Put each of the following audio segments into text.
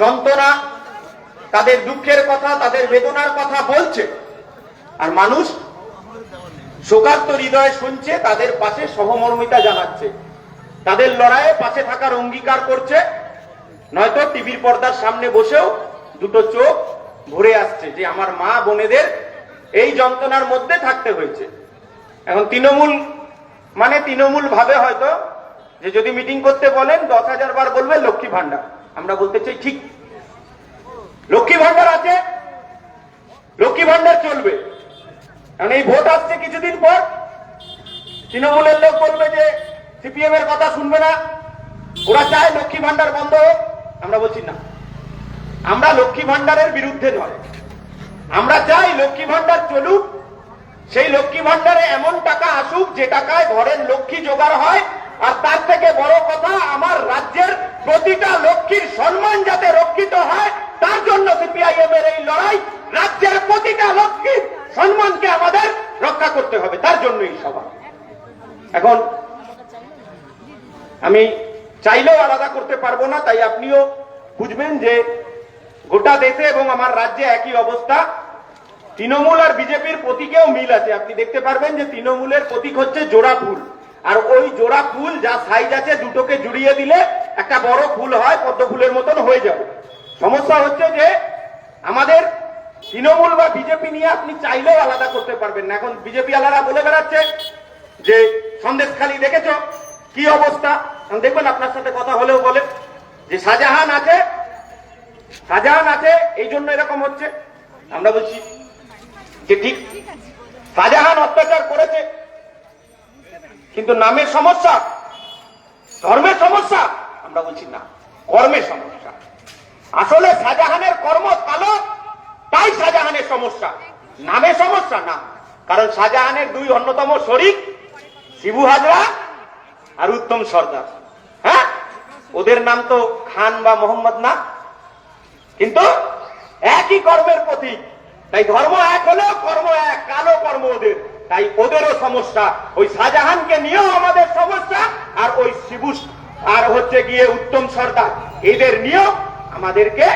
যন্ত্রণা, তাদের দুঃখের কথা, তাদের বেদনার কথা বলছে। আর মানুষ শোকার্ত হৃদয়ে শুনছে, তাদের পাশে সহমর্মিতা জানাচ্ছে। তাদের লড়াইয়ে পাশে থাকার অঙ্গীকার করছে। নয়তো টিভির পর্দার সামনে বসেও দুটো চোখ ভরে আসছে যে আমার মা বোনেদের এই যন্ত্রণার মধ্যে থাকতে হয়েছে। এখন তৃণমূল মানে তৃণমূল ভাবে হয়তো যে যদি মিটিং করতে বলেন, দশ হাজার বার বলবে লক্ষ্মী ভান্ডার আমরা বলতে চাই ঠিক। লক্ষ্মী ভান্ডার আছে, লক্ষ্মী ভান্ডার চলবে। কারণ এই ভোট আসছে কিছুদিন পর। তৃণমূলের লোক বলবে যে সিপিএম এর কথা শুনবে না। ওরা চায় লক্ষ্মী ভান্ডার বন্ধ হোক। আমরা বলছি না। আমরা লক্ষ্মী ভান্ডারের বিরুদ্ধে নয়। আমরা চাই লক্ষ্মী ভান্ডার চলুক। সেই লক্ষ্মী ভান্ডারে এমন টাকা আসুক যে টাকায় ঘরের লক্ষ্মী জোগাড় হয়। আর তার থেকে বড় কথা, আমার রাজ্যের প্রতিটা লক্ষ্মীর সম্মান যাতে রক্ষিত হয়, তার জন্য সিপিআইএম এর এই লড়াই রাজ্যের প্রতিটা লক্ষ্মীর সম্মানকে আমাদের রক্ষা করতে হবে, তার জন্য এই সভা। এখন আমি চাইলেও আলাদা করতে পারব না, তাই আপনিও বুঝবেন যে গোটা দেশে এবং আমার রাজ্যে একই অবস্থা। তৃণমূল আর বিজেপির প্রতীকেও মিল আছে, আপনি দেখতে পারবেন যে তৃণমূলের প্রতীক হচ্ছে জোড়া ফুল আর ওই জোড়া ফুল যা সাইজ আছে দুটোকে জুড়িয়ে দিলে একটা বড় ফুল হয়, পদ্ম ফুলের মতন হয়ে যাবে। সমস্যা হচ্ছে যে আমাদের তৃণমূল বা বিজেপি নিয়ে আপনি চাইলেও আলাদা করতে পারবেন না। এখন বিজেপি আলাদা বলে বেড়াচ্ছে যে, সন্দেশ খালি দেখেছ? কি অবস্থা? দেখবেন আপনার সাথে কথা হলেও বলে যে, শাহজাহান আছে শাহজাহান আছে, এই জন্য এরকম হচ্ছে। আমরা বলছি যে, ঠিক। শাহজাহান অত্যাচার করেছে। কিন্তু নামের সমস্যা, ধর্মের সমস্যা, আমরা বলছি না, কর্মের সমস্যা। আসলে শাহজাহানের কর্ম কালো, তাই শাহজাহানের সমস্যা। নামে সমস্যা না, কারণ শাহজাহানের দুই অন্যতম শরিক শিবু হাজরা আর উত্তম সর্দার। হ্যাঁ? ওদের নাম তো খান বা মোহাম্মদ না। কিন্তু একই কর্মের প্রতীক। তাই ধর্ম এক হলেও কর্ম এক, কালো কর্ম ওদের। তাই ওদেরও সমস্যা। ওই শাহজাহানকে নিয়েও আমাদের সমস্যা, আর ওই শিবু আর হচ্ছে গিয়ে উত্তম সর্দার। এদের নিয়েও আমাদেরকে,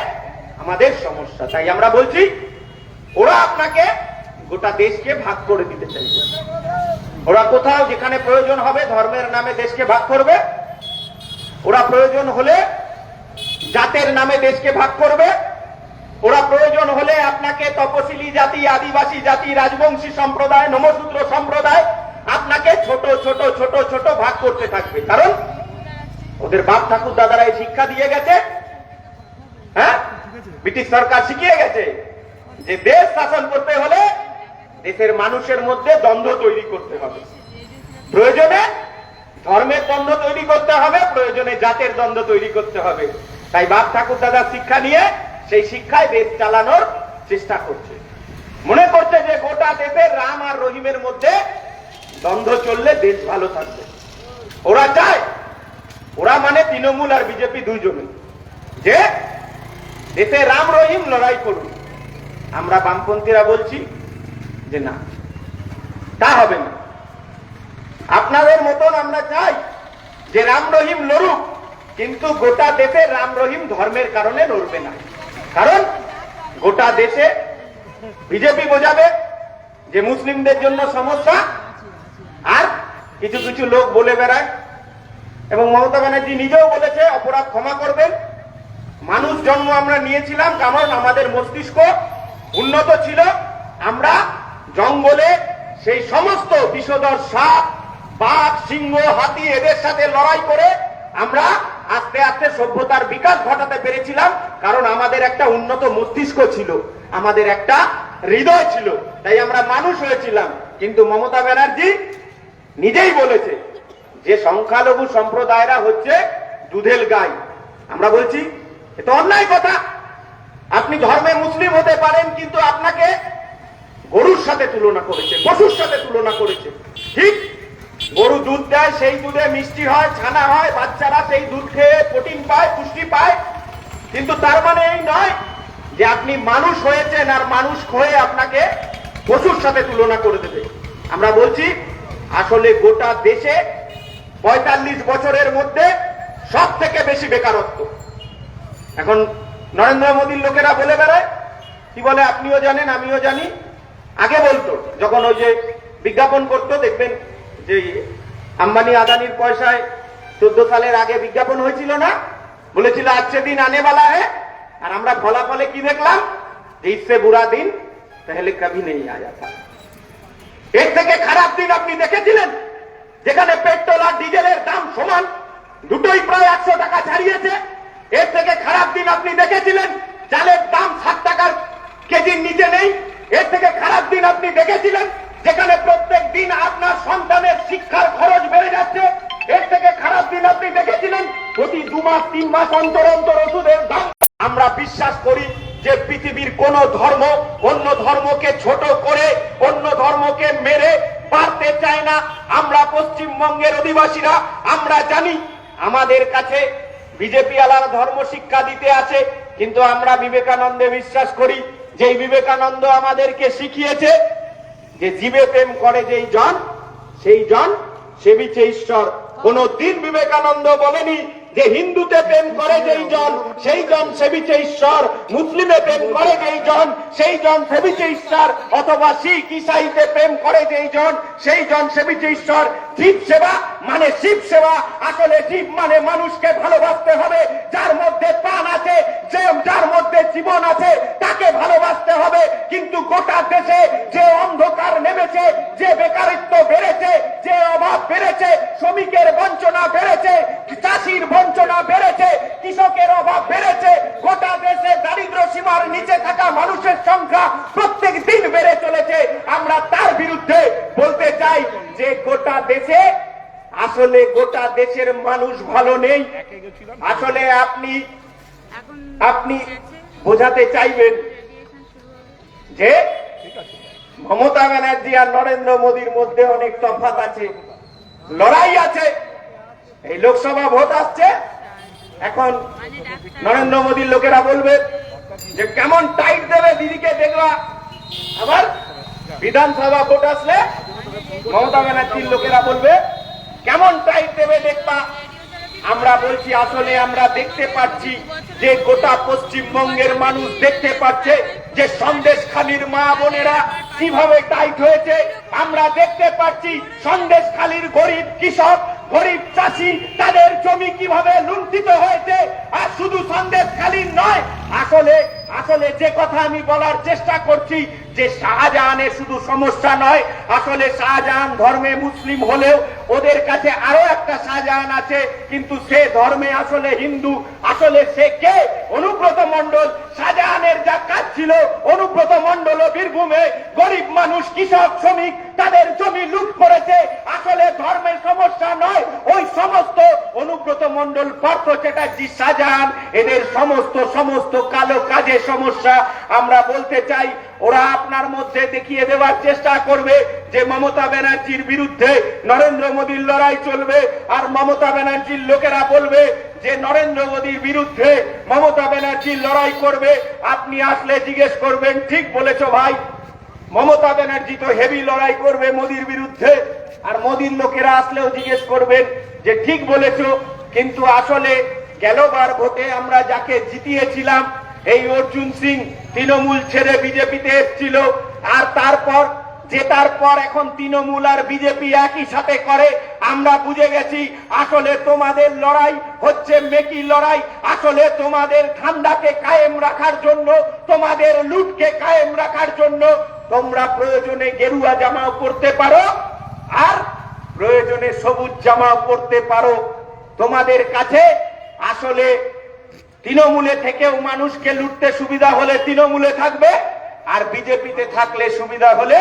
আমাদের সমস্যা। তাই আমরা বলছি, ওরা আপনাকে গোটা দেশকে ভাগ করে দিতে চাইছে ওরা কোথাও যেখানে প্রয়োজন হবে, ধর্মের নামে দেশকে ভাগ করবে। ওরা প্রয়োজন হলে জাতের নামে দেশকে ভাগ করবে। ওরা প্রয়োজন হলে আপনাকে তপশিলি জাতি, আদিবাসী জাতি, রাজবংশী সম্প্রদায় নমশূদ্র সম্প্রদায় আপনাকে ছোট ছোট ছোট ছোট ভাগ করতে থাকবে। কারণ ওদের বাপ ঠাকুর দাদারা এই শিক্ষা দিয়ে গেছে। হ্যাঁ? ব্রিটিশ সরকার শিখিয়ে গেছে যে দেশ শাসন করতে হলে দেশের মানুষের মধ্যে দ্বন্দ্ব তৈরি করতে হবে। প্রয়োজনে ধর্মের দ্বন্দ্ব তৈরি করতে হবে, প্রয়োজনে জাতের দ্বন্দ্ব তৈরি করতে হবে। তাই বাপ ঠাকুর দাদার শিক্ষা নিয়ে সেই শিক্ষায় দেশ চালানোর চেষ্টা করছে। মনে করছে যে গোটা দেশের রাম আর রহিমের মধ্যে দ্বন্দ্ব চললে দেশ ভালো থাকবে। ওরা চায়, ওরা মানে তৃণমূল আর বিজেপি দুইজনে, যে দেশে রাম রহিম লড়াই করুন আমরা বামপন্থীরা বলছি যে না, তা হবে না। আপনাদের মতন আমরা চাই যে রাম রহিম লড়ুক, কিন্তু গোটা দেশে রাম রহিম ধর্মের কারণে লড়বে না। কারণ গোটা দেশে বিজেপি বোঝাবে যে মুসলিমদের জন্য সমস্যা আর কিছু কিছু লোক বলে বেড়ায়। এবং মমতা ব্যানার্জি নিজেও বলেছে, অপরাধ ক্ষমা করবেন। মানুষ জন্ম আমরা নিয়েছিলাম, কারণ আমাদের মস্তিষ্ক উন্নত ছিল। আমরা জঙ্গলে সেই সমস্ত বিষধর সাপ, বাঘ, সিংহ, হাতি, এদের সাথে লড়াই করে আমরা আস্তে আস্তে সভ্যতার বিকাশ ঘটাতে পেরেছিলাম, কারণ আমাদের একটা উন্নত মস্তিষ্ক ছিল, আমাদের একটা হৃদয় ছিল, তাই আমরা মানুষ হয়েছিলাম। কিন্তু মমতা ব্যানার্জি নিজেই বলেছে যে সংখ্যালঘু সম্প্রদায়রা হচ্ছে দুধেল গাই। আমরা বলছি এটা অন্যায় কথা। আপনি ধর্মে মুসলিম হতে পারেন, কিন্তু আপনাকে গরুর সাথে তুলনা করেছে, পশুর সাথে তুলনা করেছে। ঠিক গরু দুধ দেয়, সেই দুধে মিষ্টি হয়, ছানা হয়, বাচ্চারা সেই দুধ খেয়ে প্রোটিন পায়, পুষ্টি পায়। কিন্তু তার মানে এই নয় যে আপনি মানুষ হয়েছেন আর মানুষ হয়ে আপনাকে পশুর সাথে তুলনা করে দেবে। আমরা বলছি, আসলে গোটা দেশে পঁয়তাল্লিশ বছরের মধ্যে সব থেকে বেশি বেকারত্ব। এখন নরেন্দ্র মোদীর লোকেরা বলে বেড়ায়, কি বলে, আপনিও জানেন, আমিও জানি। আগে বলতো, যখন ওই যে বিজ্ঞাপন করতো, দেখবেন যে আম্বানি আদানির পয়সায় চোদ্দ সালের আগে বিজ্ঞাপন হয়েছিল না? বলেছিল আজকে দিন আনে বালা হে। আর আমরা ফলাফলে কি দেখলাম? যে ইসে বুড়া দিন, তাহলে কবি নেই আয়া থা এর থেকে খারাপ দিন আপনি দেখেছিলেন? যেখানে পেট্রোল আর ডিজেলের দাম সমান, দুটোই প্রায় একশো টাকা ছাড়িয়েছে। এর থেকে খারাপ দিন আপনি দেখেছিলেন? চালের দাম সাত টাকার কেজির নিচে নেই। এর থেকে খারাপ দিন আপনি দেখেছিলেন? যেখানে প্রত্যেক দিন আপনার সন্তানের শিক্ষার খরচ বেড়ে যাচ্ছে, এর থেকে খারাপ দিন আপনি দেখেছিলেন? প্রতি দু মাস, তিন মাস অন্তর অন্তর ওষুধের দাম। আমরা বিশ্বাস করি যে পৃথিবীর কোন ধর্ম অন্য ধর্মকে ছোট করে, অন্য ধর্মকে মেরে পারতে চায় না। আমরা পশ্চিমবঙ্গের অধিবাসীরা, আমরা জানি আমাদের কাছে বিজেপি আলার ধর্ম শিক্ষা দিতে আছে, কিন্তু আমরা বিবেকানন্দে বিশ্বাস করি যে বিবেকানন্দ আমাদেরকে শিখিয়েছে যে জীবে প্রেম করে যেই জন, সেই জন সেবিছে ঈশ্বর। কোন দিন বিবেকানন্দ বলেনি যে হিন্দুতে প্রেম করে যেই জন, সেই জন সেবিছে ঈশ্বর। মুসলিমে প্রেম করে যেই জন, সেই জন সেবিছে ঈশ্বর। অথবা শিখ ইসাইতে প্রেম করে যেই জন, সেই জন সেবিছে ঈশ্বর। জীব সেবা মানে শিব সেবা, আসলে জীব মানে মানুষকে ভালোবাসতে হবে, যার মধ্যে প্রাণ আছে, যে যার মধ্যে জীবন আছে, তাকে ভালোবাসতে হবে। কিন্তু গোটা দেশে যে অন্ধকার নেমেছে, যে বেকারিত্ব বেড়েছে, যে অভাব বেড়েছে, শ্রমিকের বঞ্চনা বেড়েছে, চাষির বঞ্চনা বেড়েছে, কৃষকের অভাব বেড়েছে, গোটা দেশে দারিদ্র সীমার নিচে থাকা মানুষের সংখ্যা প্রত্যেক দিন বেড়ে চলেছে। আমরা তার বিরুদ্ধে বলতে চাই যে গোটা দেশে আসলে গোটা দেশের মানুষ ভালো নেই। আসলে আপনি আপনি বোঝাতে চাইবেন যে মমতা ব্যানার্জি আর নরেন্দ্র মোদীর মধ্যে অনেক তফাৎ আছে লড়াই আছে এই লোকসভা ভোট আসছে। এখন নরেন্দ্র মোদীর লোকেরা বলবে যে কেমন টাইট দেবে দিদিকে দেখবা। আবার বিধানসভা ভোট আসলে মমতা ব্যানার্জির লোকেরা বলবে কেমন টাইট দেবে দেখবা আমরা বলছি, আসলে আমরা দেখতে পাচ্ছি যে গোটা পশ্চিমবঙ্গের মানুষ দেখতে পাচ্ছে যে সন্দেশ খালির মা বোনেরা কীভাবে টাইট হয়েছে। আমরা দেখতে পাচ্ছি সন্দেশ খালির গরিব কৃষক গরিব চাষি, তাদের জমি কীভাবে লুণ্ঠিত হয়েছে, আর শুধু সন্দেশ খালির নয়, আসলে আসলে যে কথা আমি বলার চেষ্টা করছি, যে শাহজাহানের শুধু সমস্যা নয়, আসলে শাহজাহান ধর্মে মুসলিম হলেও ওদের কাছে আরও একটা শাহজাহান আছে, কিন্তু সে ধর্মে আসলে হিন্দু, আসলে সে কে? অনুব্রত মন্ডল শাহজাহানের যা কাজ ছিল, অনুব্রত মন্ডল বীরভূমে গরিব মানুষ, কৃষক, শ্রমিক, তাদের জমি লুট করেছে। আসলে ধর্মের সমস্যা নয়, ওই সমস্ত অনুব্রত মন্ডল পার্থ চ্যাটার্জি, শাহজাহান, এদের সমস্ত সমস্ত কালো কাজের সমস্যা আমরা বলতে চাই, ওরা আপনার মধ্যে দেখিয়ে দেওয়ার চেষ্টা করবে যে মমতা ব্যানার্জির বিরুদ্ধে নরেন্দ্র মোদীর লড়াই চলবে, আর মমতা ব্যানার্জির লোকেরা বলবে যে নরেন্দ্র মোদীর বিরুদ্ধে মমতা ব্যানার্জির লড়াই করবে, আপনি আসলে জিজ্ঞেস করবেন, ঠিক বলেছ ভাই। মমতা ব্যানার্জি তো হেভি লড়াই করবে মোদির বিরুদ্ধে, আর মোদির লোকেরা আসলেও জিজ্ঞেস করবেন যে ঠিক বলেছ, কিন্তু আসলে গেলবার ভোটে আমরা যাকে জিতিয়েছিলাম, এই অর্জুন সিং তৃণমূল ছেড়ে বিজেপিতে এসেছিল, আর তারপর জেতার পর এখন তৃণমূল আর বিজেপি একই সাথে করে, আমরা বুঝে গেছি আসলে তোমাদের লড়াই হচ্ছে মেকি লড়াই, আসলে তোমাদের ঠান্ডাকে কায়েম রাখার জন্য, তোমাদের লুটকে কায়েম রাখার জন্য তোমরা প্রয়োজনে গেরুয়া জামাও করতে পারো আর প্রয়োজনে সবুজ জামাও করতে পারো। তোমাদের কাছে আসলে তৃণমূলে থেকেও মানুষকে লুটতে সুবিধা হলে তৃণমূলে থাকবে, আর বিজেপিতে থাকলে সুবিধা হলে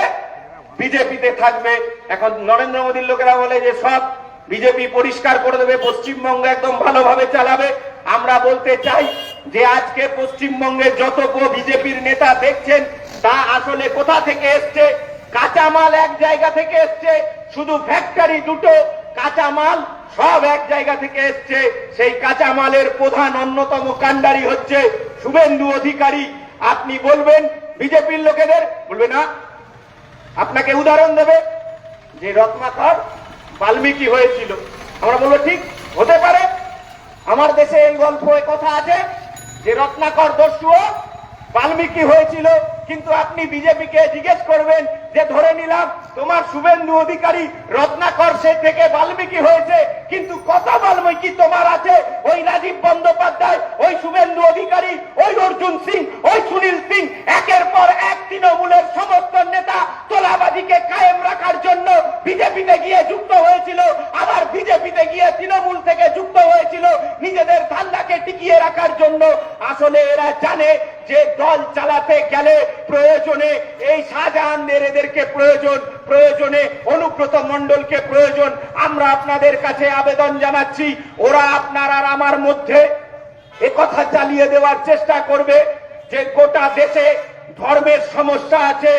বিজেপিতে থাকবে। এখন নরেন্দ্র মোদীর লোকেরা বলে যে, সব বিজেপি পরিষ্কার করে দেবে, পশ্চিমবঙ্গ একদম ভালোভাবে চালাবে। আমরা বলতে চাই যে, আজকে পশ্চিমবঙ্গে যত বিজেপির নেতা দেখছেন, তা আসলে কোথা থেকে এসছে? কাঁচামাল এক জায়গা থেকে এসছে, শুধু ফ্যাক্টরি দুটো। কাঁচামাল সব এক জায়গা থেকে এসছে। সেই কাঁচামালের প্রধান অন্যতম কাণ্ডারি হচ্ছে শুভেন্দু অধিকারী। আপনি বলবেন, বিজেপির লোকেদের? বলবে না আপনাকে উদাহরণ দেবে যে রত্নাকর বাল্মীকি হয়েছিল। আমরা বলব, ঠিক, হতে পারে। আমার দেশে এই গল্প কথা আছে যে রত্নাকর দস্যু বাল্মীকি হয়েছিল, কিন্তু আপনি বিজেপিকে জিজ্ঞেস করবেন যে ধরে নিলাম তোমার শুভেন্দু অধিকারী রত্নাকর সে থেকে বাল্মীকি হয়েছে, কিন্তু কত বাল্মীকি তোমার আছে? ওই রাজীব বন্দ্যোপাধ্যায়, ওই শুভেন্দু অধিকারী, ওই অর্জুন সিং, ওই সুনীল সিং, একের পর এক তৃণমূলের সমস্ত নেতা তোলাবাজিকে কায়েম রাখার জন্য বিজেপিতে গিয়ে যুক্ত হয়েছিল, আবার বিজেপিতে গিয়ে তৃণমূল থেকে যুক্ত হয়েছিল, নিজেদের ধান্দাকে টিকিয়ে রাখার জন্য। আসলে এরা জানে যে দল চালাতে গেলে প্রয়োজনে এই শাহজাহানদের এদেরকে প্রয়োজন, প্রয়োজনে অনুব্রত মণ্ডলকে প্রয়োজন, আমরা আপনাদের কাছে আবেদন জানাচ্ছি, ওরা আপনার আর আমার মধ্যে কথা চালিয়ে দেওয়ার চেষ্টা করবে যে গোটা দেশে ধর্মের সমস্যা আছে।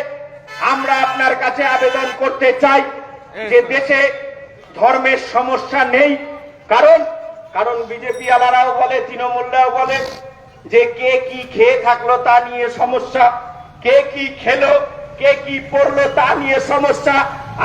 আমরা আপনার কাছে আবেদন করতে চাই যে দেশে ধর্মের সমস্যা নেই। কারণ কারণ বিজেপি আলারাও বলে, তৃণমূলরাও বলে যে কে কি খেয়ে থাকল তা নিয়ে সমস্যা, কে কি খেলো কে কি পড়ল তা নিয়ে সমস্যা।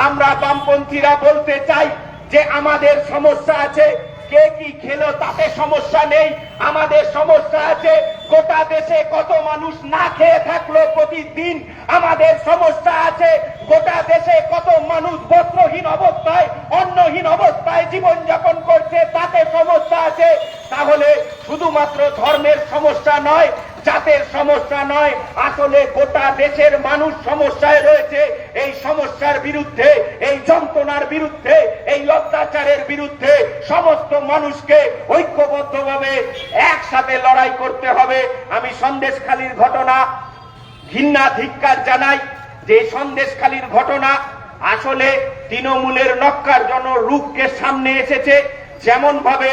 আমরা বামপন্থীরা বলতে চাই যে আমাদের সমস্যা আছে, কে কি খেলো তাতে সমস্যা নেই। আমাদের সমস্যা আছে, গোটা দেশে কত মানুষ না খেয়ে থাকল প্রতিদিন। আমাদের সমস্যা আছে, গোটা দেশে কত মানুষ বস্ত্রহীন অবস্থায়, অন্নহীন অবস্থায় জীবন যাপন করছে, তাতে সমস্যা আছে। তাহলে শুধুমাত্র ধর্মের সমস্যা নয় জাতের সমস্যা নয়, আসলে গোটা দেশের মানুষ সমস্যায় রয়েছে। এই সমস্যার বিরুদ্ধে, এই যন্ত্রণার বিরুদ্ধে, এই অত্যাচারের বিরুদ্ধে সমস্ত মানুষকে ঐক্যবদ্ধভাবে একসাথে লড়াই করতে হবে। আমি সন্দেশখালীর ঘটনা ঘৃণা ধিক্কার জানাই যে সন্দেশখালীর ঘটনা আসলে তৃণমূলের নক্কার জন রূপকে সামনে এসেছে। যেমন ভাবে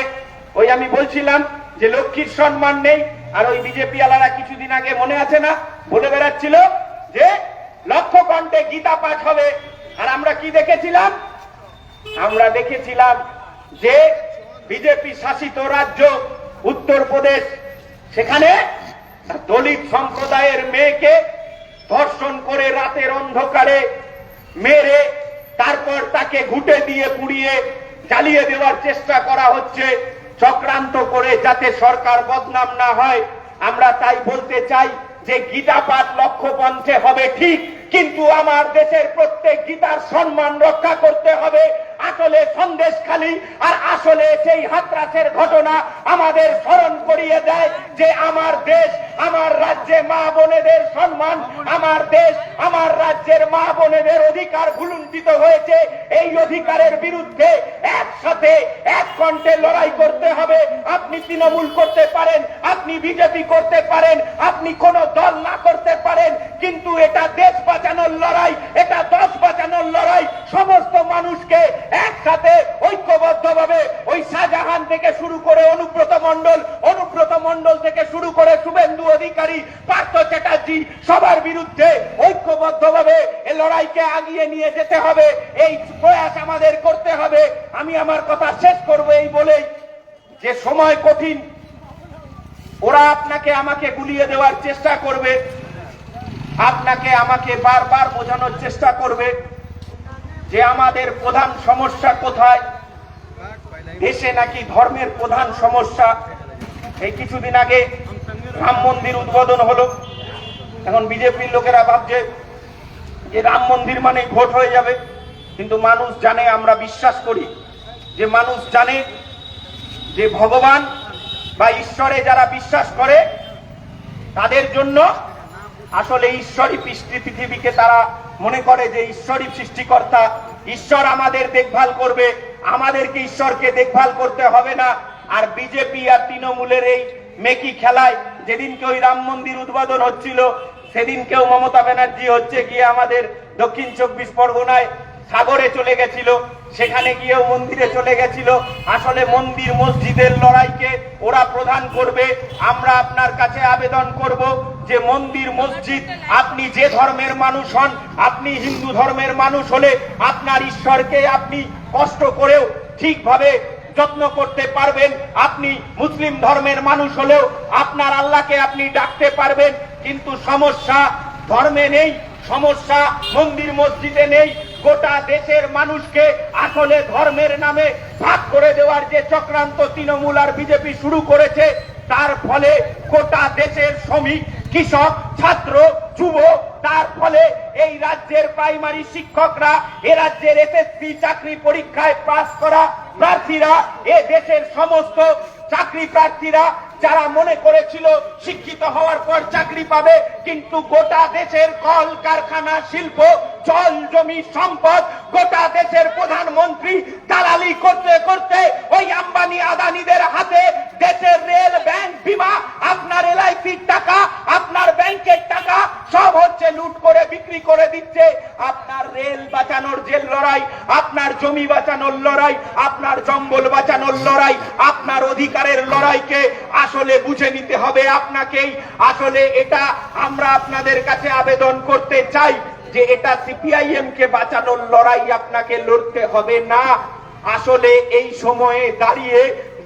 ওই আমি বলছিলাম যে লক্ষ্মীর সম্মান নেই আর ওই বিজেপি আলারা কিছুদিন আগে মনে আছে না? বলে বেড়াচ্ছিল যে লক্ষ কণ্ঠে গীতা পাঠ হবে। আর আমরা কি দেখেছিলাম? আমরা দেখেছিলাম যে বিজেপি শাসিত রাজ্য উত্তরপ্রদেশ, সেখানে দলিত সম্প্রদায়ের মেয়েকে ধর্ষণ করে রাতের অন্ধকারে মেরে তারপর তাকে ঘুটে দিয়ে পুড়িয়ে জ্বালিয়ে দেওয়ার চেষ্টা করা হচ্ছে। চক্রান্ত করে যাতে সরকার বদনাম না হয়, আমরা তাই বলতে চাই যে গীতা পাঠ লক্ষ্য পঞ্চে হবে ঠিক, কিন্তু আমার দেশের প্রত্যেক গীতার সম্মান রক্ষা করতে হবে। আসলে সন্দেশ খালি, আর আসলে সেই হাতরাসের ঘটনা আমাদের স্মরণ করিয়ে দেয় যে আমার দেশ, আমার রাজ্যে মা বোনেদের সম্মান, আমার দেশ, আমার রাজ্যের মা বোনেদের অধিকার ভুলুণ্ঠিত হয়েছে। এই অধিকারের বিরুদ্ধে একসাথে এক কণ্ঠে লড়াই করতে হবে। আপনি তৃণমূল করতে পারেন, আপনি বিজেপি করতে পারেন, আপনি কোন দল না করতে পারেন, কিন্তু এটা দেশ বাঁচানোর লড়াই, এটা দশ বাঁচানোর লড়াই। সমস্ত মানুষকে একসাথে ঐক্যবদ্ধভাবে ওই শাহজাহান থেকে শুরু করে অনুব্রত মণ্ডল অনুব্রত মণ্ডল থেকে শুরু করে শুভেন্দু অধিকারী, পার্থ চ্যাটার্জি, সবার বিরুদ্ধে ঐক্যবদ্ধভাবে এই লড়াইকে আগিয়ে নিয়ে যেতে হবে। এই প্রয়াস আমাদের করতে হবে। আমি আমার কথা শেষ করব এই বলেই যে সময় কঠিন, ওরা আপনাকে আমাকে গুলিয়ে দেওয়ার চেষ্টা করবে। আপনাকে আমাকে বারবার বোঝানোর চেষ্টা করবে। যে আমাদের প্রধান সমস্যা কোথায়? দেশে নাকি ধর্মের প্রধান সমস্যা? এই কিছুদিন আগে রাম মন্দির উদ্বোধন হলো। এখন বিজেপির লোকেরা ভাবছে যে রাম মন্দির মানে ভোট হয়ে যাবে। কিন্তু মানুষ জানে, আমরা বিশ্বাস করি যে মানুষ জানে যে ভগবান বা ঈশ্বরে যারা বিশ্বাস করে, তাদের জন্য আসলে ঈশ্বরই পৃথিবীকে তারা মনে করে যে ঈশ্বরই সৃষ্টিকর্তা, ঈশ্বর আমাদের দেখভাল করবে, আমাদেরকে ঈশ্বরকে দেখভাল করতে হবে না। আর বিজেপি আর তৃণমূলের এই মেকি খেলায় যেদিনকে ওই রাম মন্দির উদ্বোধন হচ্ছিল, সেদিনকেও মমতা ব্যানার্জি হচ্ছে গিয়ে আমাদের দক্ষিণ চব্বিশ পরগনায় সাগরে চলে গেছিল, সেখানে গিয়েও মন্দিরে চলে গেছিল। আসলে মন্দির মসজিদের লড়াইকে ওরা প্রধান করবে। আমরা আপনার কাছে আবেদন করব যে মন্দির মসজিদ, আপনি যে ধর্মের মানুষ হন, আপনি হিন্দু ধর্মের মানুষ হলে আপনার ঈশ্বরকে আপনি কষ্ট করেও ঠিকভাবে যত্ন করতে পারবেন। আপনি মুসলিম ধর্মের মানুষ হলেও আপনার আল্লাহকে আপনি ডাকতে পারবেন। কিন্তু সমস্যা ধর্মে নেই, সমস্যা মন্দির মসজিদে নেই। গোটা দেশের মানুষকে আসলে ধর্মের নামে ভাগ করে দেওয়ার যে চক্রান্ত তৃণমূল আর বিজেপি শুরু করেছে, তার ফলে গোটা দেশের শ্রমিক, কৃষক, ছাত্র, যুব, তার ফলে এই রাজ্যের প্রাইমারি শিক্ষকরা, এ রাজ্যের এসএসসি চাকরি পরীক্ষায় পাস করা প্রার্থীরা, এ দেশের সমস্ত চাকরি প্রার্থীরা যারা মনে করেছিল শিক্ষিত হওয়ার পর চাকরি পাবে, কিন্তু গোটা দেশের কল কারখানা, শিল্প, জল, জমি, সম্পদ, গোটা দেশের প্রধানমন্ত্রী দালালি করতে করতে ওই আম্বানি আদানিদের হাতে দেশের রেল ব্যাংক বিমা আপনার এলআইসির টাকা আপনার ব্যাংকের টাকা সব হচ্ছে লুট করে, বিক্রি করে দিচ্ছে। আপনার রেল বাঁচানোর যে লড়াই, আপনার জমি বাঁচানোর লড়াই, আপনার জঙ্গল বাঁচানোর লড়াই, আপনার অধিকারের লড়াইকে আসলে বুঝে নিতে হবে আপনাকেই। আসলে এটা আমরা আপনাদের কাছে আবেদন করতে চাই যে এটা সিপিআইএম কে বাঁচানোর লড়াই আপনাকে লড়তে হবে না। আসলে এই সময়ে দাঁড়িয়ে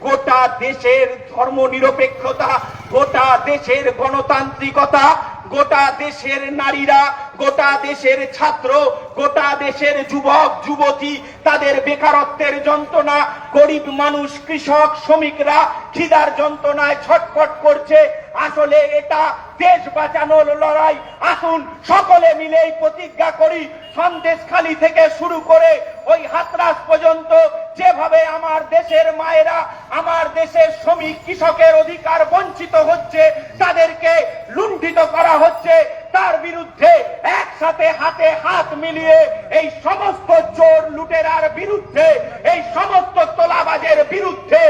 গোটা দেশের ধর্মনিরপেক্ষতা, গোটা দেশের গণতান্ত্রিকতা গোটা দেশের নারীরা, গোটা দেশের ছাত্র, গোটা দেশের যুবক, যুবতী, তাদের বেকারত্বের যন্ত্রণা, গরিব মানুষ, কৃষক, শ্রমিকরা খিদার যন্ত্রণায় ছটফট করছে। আসলে এটা দেশ বাঁচানোর লড়াই। আসুন সকলে মিলে প্রতিজ্ঞা করি সন্দেশখালি থেকে শুরু করে ওই হাতরাস পর্যন্ত যেভাবে আমার দেশের মায়েরা, আমার দেশের শ্রমিক, কৃষকের অধিকার বঞ্চিত হচ্ছে তাদেরকে লুণ্ঠিত করা হচ্ছে, তার বিরুদ্ধে একসাথে হাতে হাত মিলিয়ে এই সমস্ত চোর লুটেরার বিরুদ্ধে, এই সমস্ত তোলাবাজের বিরুদ্ধে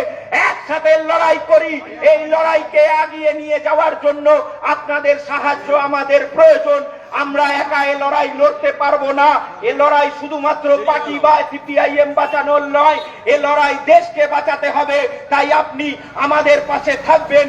একসাথে লড়াই করি। এই লড়াইকে আগিয়ে নিয়ে যাওয়ার জন্য আপনাদের সাহায্য আমাদের প্রয়োজন। আমরা একা এ লড়াই লড়তে পারব না। এ লড়াই শুধুমাত্র পার্টি বা সিপিআইএম বাঁচানোর নয়, এ লড়াই দেশকে বাঁচাতে হবে। তাই আপনি আমাদের পাশে থাকবেন।